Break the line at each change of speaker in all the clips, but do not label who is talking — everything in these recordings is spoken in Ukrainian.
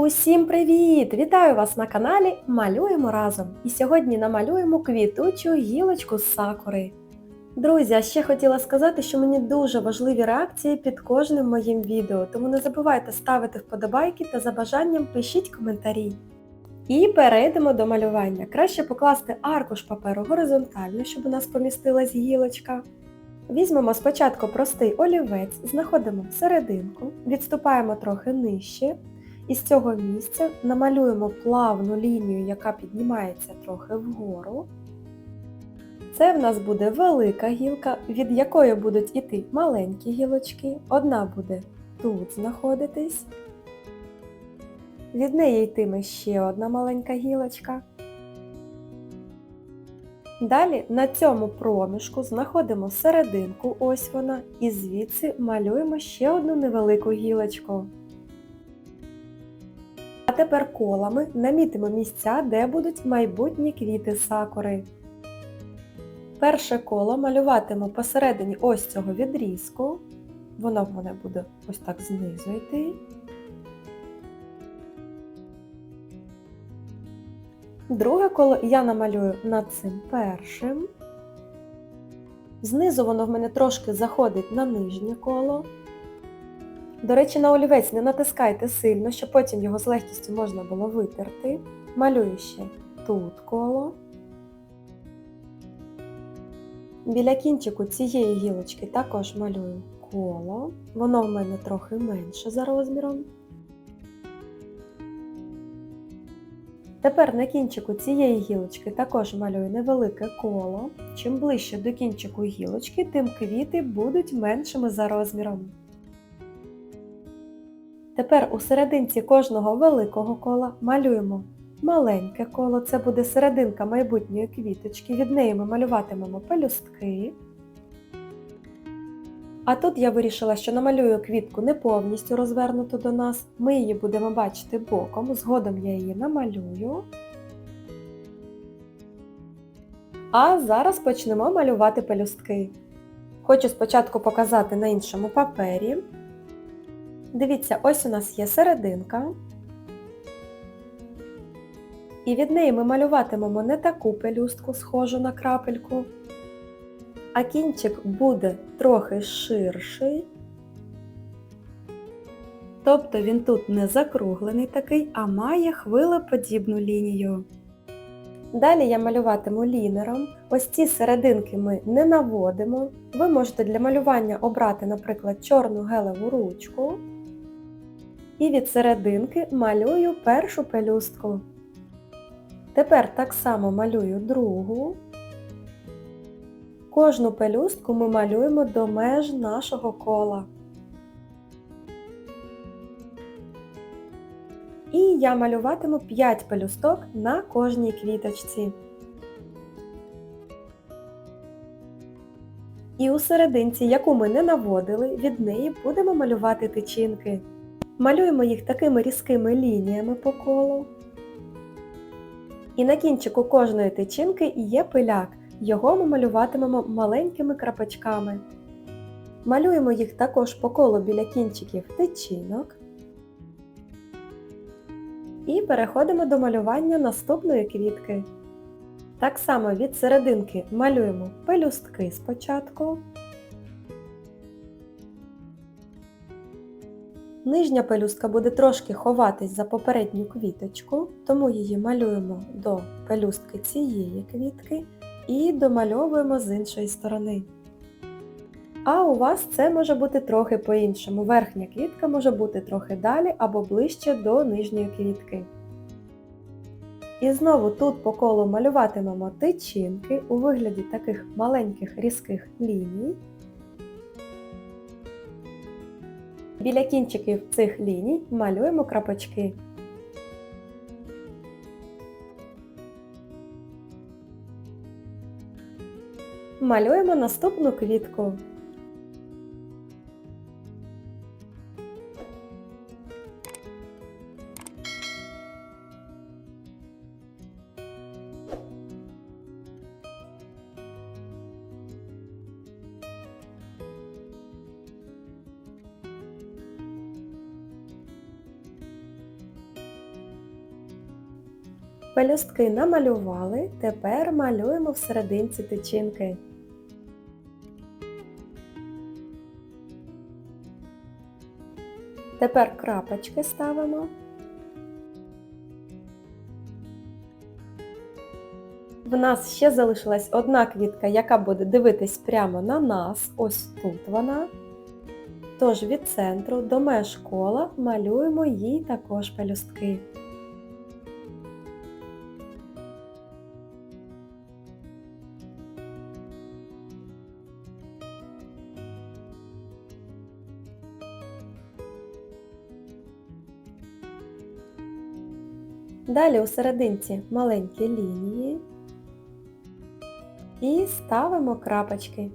Усім привіт! Вітаю вас на каналі Малюємо разом! І сьогодні намалюємо квітучу гілочку з сакури. Друзі, а ще хотіла сказати, що мені дуже важливі реакції під кожним моїм відео, тому не забувайте ставити вподобайки та за бажанням пишіть коментарі. І перейдемо до малювання. Краще покласти аркуш паперу горизонтально, щоб у нас помістилась гілочка. Візьмемо спочатку простий олівець, знаходимо серединку, відступаємо трохи нижче. І з цього місця намалюємо плавну лінію, яка піднімається трохи вгору. Це в нас буде велика гілка, від якої будуть іти маленькі гілочки. Одна буде тут знаходитись. Від неї йтиме ще одна маленька гілочка. Далі на цьому проміжку знаходимо серединку, ось вона, і звідси малюємо ще одну невелику гілочку. Тепер колами намітимо місця, де будуть майбутні квіти сакури. Перше коло малюватиму посередині ось цього відрізку. Воно в мене буде ось так знизу йти. Друге коло я намалюю над цим першим. Знизу воно в мене трошки заходить на нижнє коло. До речі, на олівець не натискайте сильно, щоб потім його з легкістю можна було витерти. Малюю ще тут коло. Біля кінчику цієї гілочки також малюю коло. Воно в мене трохи менше за розміром. Тепер на кінчику цієї гілочки також малюю невелике коло. Чим ближче до кінчику гілочки, тим квіти будуть меншими за розміром. Тепер у серединці кожного великого кола малюємо маленьке коло, це буде серединка майбутньої квіточки, від неї ми малюватимемо пелюстки. А тут я вирішила, що намалюю квітку не повністю розвернуту до нас, ми її будемо бачити боком, згодом я її намалюю. А зараз почнемо малювати пелюстки. Хочу спочатку показати на іншому папері. Дивіться, ось у нас є серединка. І від неї ми малюватимемо не таку пелюстку, схожу на крапельку, а кінчик буде трохи ширший. Тобто він тут не закруглений такий, а має хвилеподібну лінію. Далі я малюватиму лінером. Ось ці серединки ми не наводимо. Ви можете для малювання обрати, наприклад, чорну гелеву ручку. І від серединки малюю першу пелюстку. Тепер так само малюю другу. Кожну пелюстку ми малюємо до меж нашого кола. І я малюватиму 5 пелюсток на кожній квіточці. І у серединці, яку ми не наводили, від неї будемо малювати тичинки. Малюємо їх такими різкими лініями по колу. І на кінчику кожної тичинки є пиляк. Його ми малюватимемо маленькими крапочками. Малюємо їх також по колу біля кінчиків тичинок. І переходимо до малювання наступної квітки. Так само від серединки малюємо пелюстки спочатку. Нижня пелюстка буде трошки ховатись за попередню квіточку, тому її малюємо до пелюстки цієї квітки і домальовуємо з іншої сторони. А у вас це може бути трохи по-іншому. Верхня квітка може бути трохи далі або ближче до нижньої квітки. І знову тут по колу малюватимемо тичинки у вигляді таких маленьких різких ліній. Біля кінчиків цих ліній малюємо крапочки. Малюємо наступну квітку. Пелюстки намалювали, тепер малюємо в серединці тичинки. Тепер крапочки ставимо. В нас ще залишилась одна квітка, яка буде дивитись прямо на нас. Ось тут вона. Тож від центру до меж кола малюємо їй також пелюстки. Далі у серединці маленькі лінії і ставимо крапочки.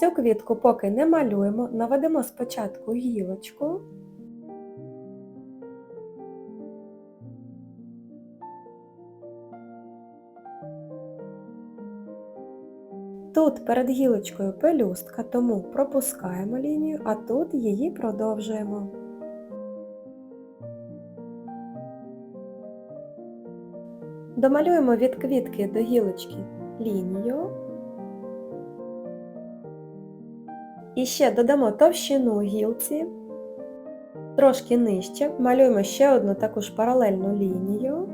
Цю квітку поки не малюємо, наведемо спочатку гілочку. Тут перед гілочкою пелюстка, тому пропускаємо лінію, а тут її продовжуємо. Домалюємо від квітки до гілочки лінію. І ще додамо товщину гілці, трошки нижче, малюємо ще одну таку ж паралельну лінію.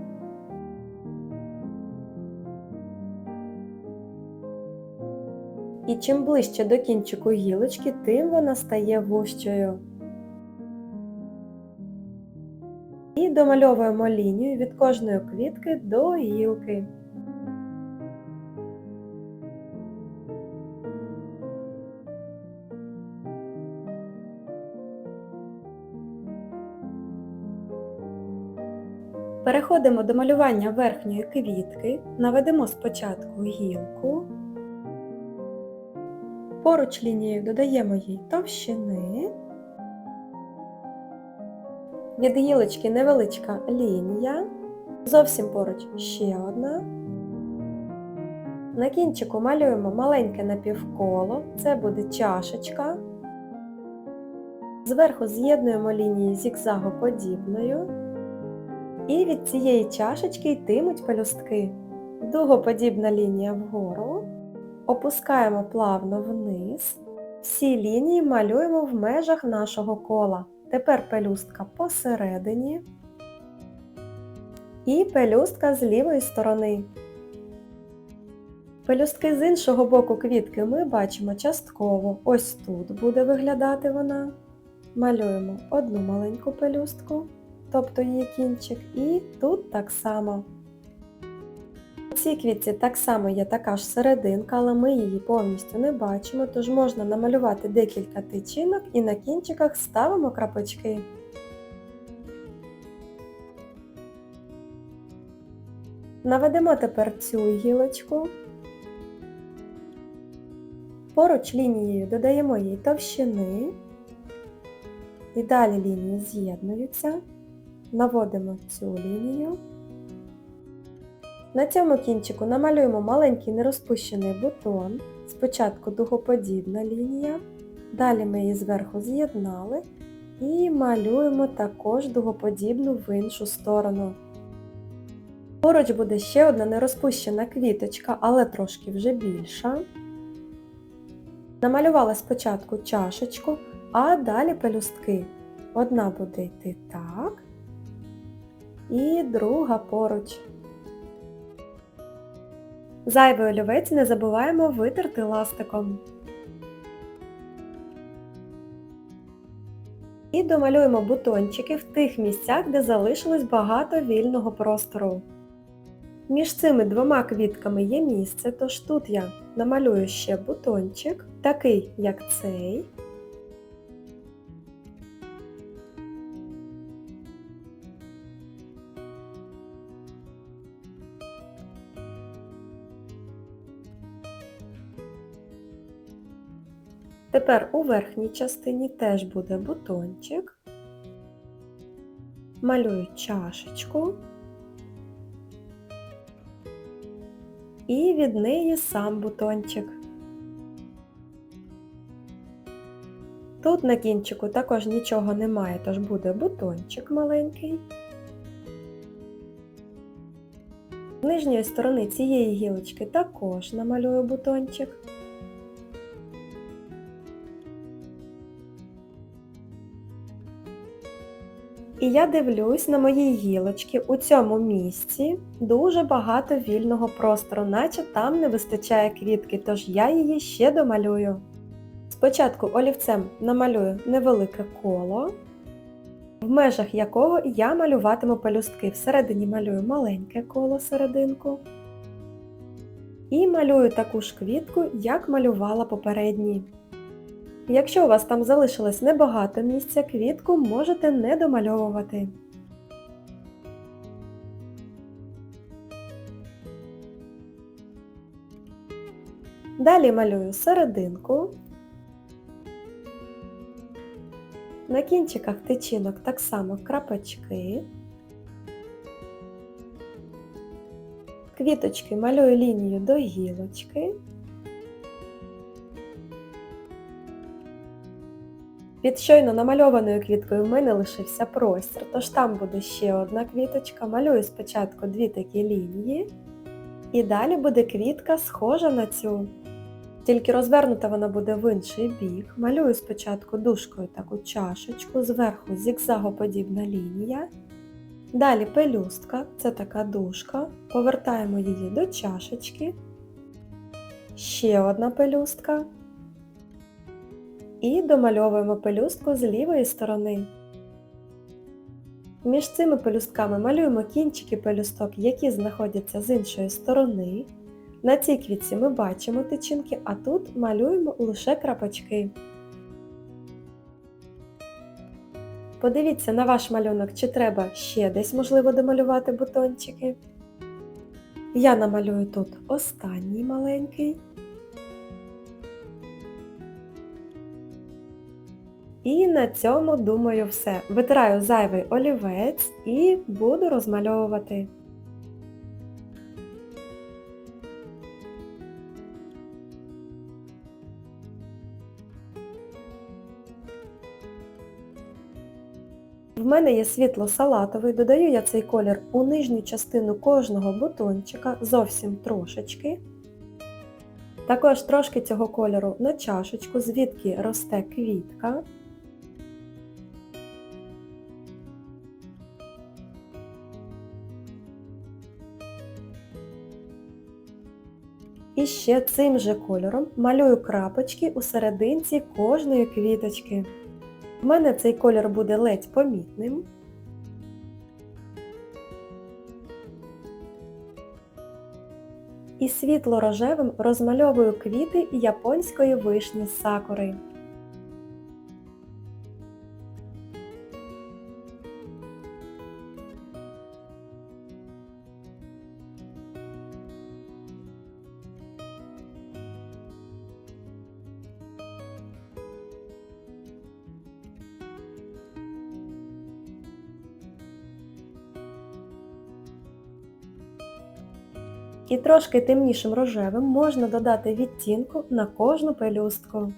І чим ближче до кінчику гілочки, тим вона стає вущою. І домальовуємо лінію від кожної квітки до гілки. Переходимо до малювання верхньої квітки, наведемо спочатку гілку, поруч лінією додаємо їй товщини, від гілочки невеличка лінія, зовсім поруч ще одна. На кінчику малюємо маленьке напівколо, це буде чашечка. Зверху з'єднуємо лінії зігзагоподібною. І від цієї чашечки йтимуть пелюстки. Дугоподібна лінія вгору. Опускаємо плавно вниз. Всі лінії малюємо в межах нашого кола. Тепер пелюстка посередині. І пелюстка з лівої сторони. Пелюстки з іншого боку квітки ми бачимо частково. Ось тут буде виглядати вона. Малюємо одну маленьку пелюстку тобто її кінчик, і тут так само. Цій квітці так само є така ж серединка, але ми її повністю не бачимо, тож можна намалювати декілька тичинок і на кінчиках ставимо крапочки. Наведемо тепер цю гілочку. Поруч лінією додаємо їй товщини, і далі лінії з'єднуються наводимо цю лінію. На цьому кінчику намалюємо маленький нерозпущений бутон, спочатку дугоподібна лінія, далі ми її зверху з'єднали і малюємо також дугоподібну в іншу сторону. Поруч буде ще одна нерозпущена квіточка, але трошки вже більша. Намалювала спочатку чашечку, а далі пелюстки. Одна буде йти так, і друга поруч. Зайвий олівець не забуваємо витерти ластиком. І домалюємо бутончики в тих місцях, де залишилось багато вільного простору. Між цими двома квітками є місце, тож тут я намалюю ще бутончик, такий як цей. Тепер у верхній частині теж буде бутончик. Малюю чашечку і від неї сам бутончик. Тут на кінчику також нічого немає, тож буде бутончик маленький. З нижньої сторони цієї гілочки також намалюю бутончик. І я дивлюсь на моїй гілочці у цьому місці дуже багато вільного простору, наче там не вистачає квітки, тож я її ще домалюю. Спочатку олівцем намалюю невелике коло, в межах якого я малюватиму пелюстки. Всередині малюю маленьке коло серединку. І малюю таку ж квітку, як малювала попередні. Якщо у вас там залишилось небагато місця, квітку можете не домальовувати. Далі малюю серединку. На кінчиках тичинок так само крапочки. Квіточки малюю лінію до гілочки. Під щойно намальованою квіткою в мене лишився простір, тож там буде ще одна квіточка. Малюю спочатку дві такі лінії. І далі буде квітка схожа на цю. Тільки розвернута вона буде в інший бік. Малюю спочатку дужкою таку чашечку, зверху зігзагоподібна лінія. Далі пелюстка, це така дужка. Повертаємо її до чашечки. Ще одна пелюстка. І домальовуємо пелюстку з лівої сторони. Між цими пелюстками малюємо кінчики пелюсток, які знаходяться з іншої сторони. На цій квітці ми бачимо тичинки, а тут малюємо лише крапочки. Подивіться на ваш малюнок, чи треба ще десь можливо домалювати бутончики. Я намалюю тут останній маленький. І на цьому, думаю, все. Витираю зайвий олівець і буду розмальовувати. В мене є світло салатовий, додаю я цей колір у нижню частину кожного бутончика, зовсім трошечки. Також трошки цього кольору на чашечку, звідки росте квітка. І ще цим же кольором малюю крапочки у серединці кожної квіточки. У мене цей колір буде ледь помітним. І світло-рожевим розмальовую квіти японської вишні сакури. І трошки темнішим рожевим можна додати відтінку на кожну пелюстку.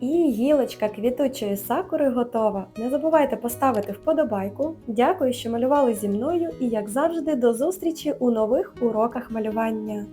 І гілочка квітучої сакури готова. Не забувайте поставити вподобайку. Дякую, що малювали зі мною і, як завжди, до зустрічі у нових уроках малювання.